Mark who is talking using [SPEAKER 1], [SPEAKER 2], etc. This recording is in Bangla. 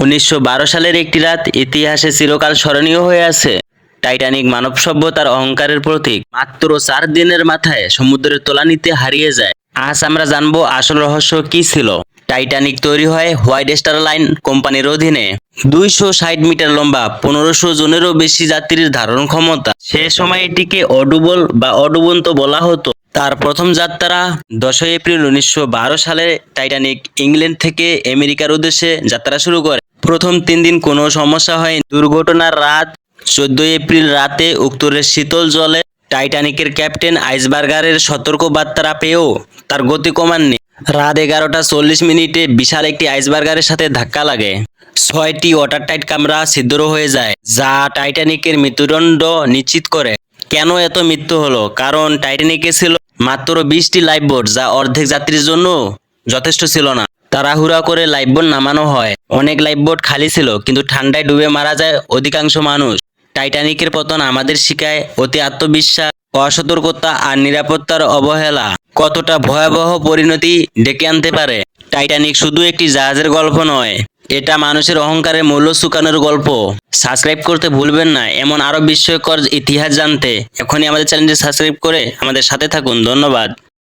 [SPEAKER 1] উনিশশো বারো সালের একটি রাত ইতিহাসে চিরকাল স্মরণীয় হয়ে আছে। টাইটানিক মানব সভ্যতার অহংকারের প্রতীক মাত্র চার দিনের মাথায় সমুদ্রের তলানিতে হারিয়ে যায়। আজ আমরা জানব আসল রহস্য কি ছিল। টাইটানিক তৈরি হয় হোয়াইট স্টার লাইন কোম্পানির অধীনে। দুইশো ষাট মিটার লম্বা, পনেরোশো জনেরও বেশি যাত্রীর ধারণ ক্ষমতা। সে সময় এটিকে অডুবল বা অডুবন্ত বলা হতো। তার প্রথম যাত্রা দশই এপ্রিল উনিশশো বারো সালে টাইটানিক ইংল্যান্ড থেকে আমেরিকার উদ্দেশ্যে যাত্রা শুরু করে। প্রথম তিন দিন কোনো সমস্যা হয়নি। দুর্ঘটনার রাত চোদ্দই এপ্রিল রাতে উত্তরের শীতল জলে টাইটানিকের ক্যাপ্টেন আইসবার্গারের সতর্ক বার্তা পেয়েও তার গতি কমাননি। রাত এগারোটা চল্লিশ মিনিটে বিশাল একটি আইসবার্গারের সাথে ধাক্কা লাগে। ছয়টি ওয়াটার টাইট কামরা ছিদ্র হয়ে যায়, যা টাইটানিকের মৃত্যুদণ্ড নিশ্চিত করে। কেন এত মৃত্যু হলো? কারণ টাইটানিকে ছিল মাত্র বিশটি লাইফবোট যা অর্ধেক যাত্রীর জন্য যথেষ্ট ছিল না। তাড়াহুড়া করে লাইফবোট নামানো হয়। অনেক লাইফবোট খালি ছিল, কিন্তু ঠান্ডায় ডুবে মারা যায় অধিকাংশ মানুষ। টাইটানিকের পতন আমাদের শিখায় অতি আত্মবিশ্বাস, অসতর্কতা আর নিরাপত্তার অবহেলা। কতটা ভয়াবহ পরিণতি ডেকে আনতে পারে? টাইটানিক শুধু একটি জাহাজের গল্প নয়, এটা মানুষের অহংকারের মূল্য শুকানোর গল্প। সাবস্ক্রাইব করতে ভুলবেন না, এমন আরও বিস্ময়কর ইতিহাস জানতে এখনই আমাদের চ্যানেলটি সাবস্ক্রাইব করে আমাদের সাথে থাকুন। ধন্যবাদ।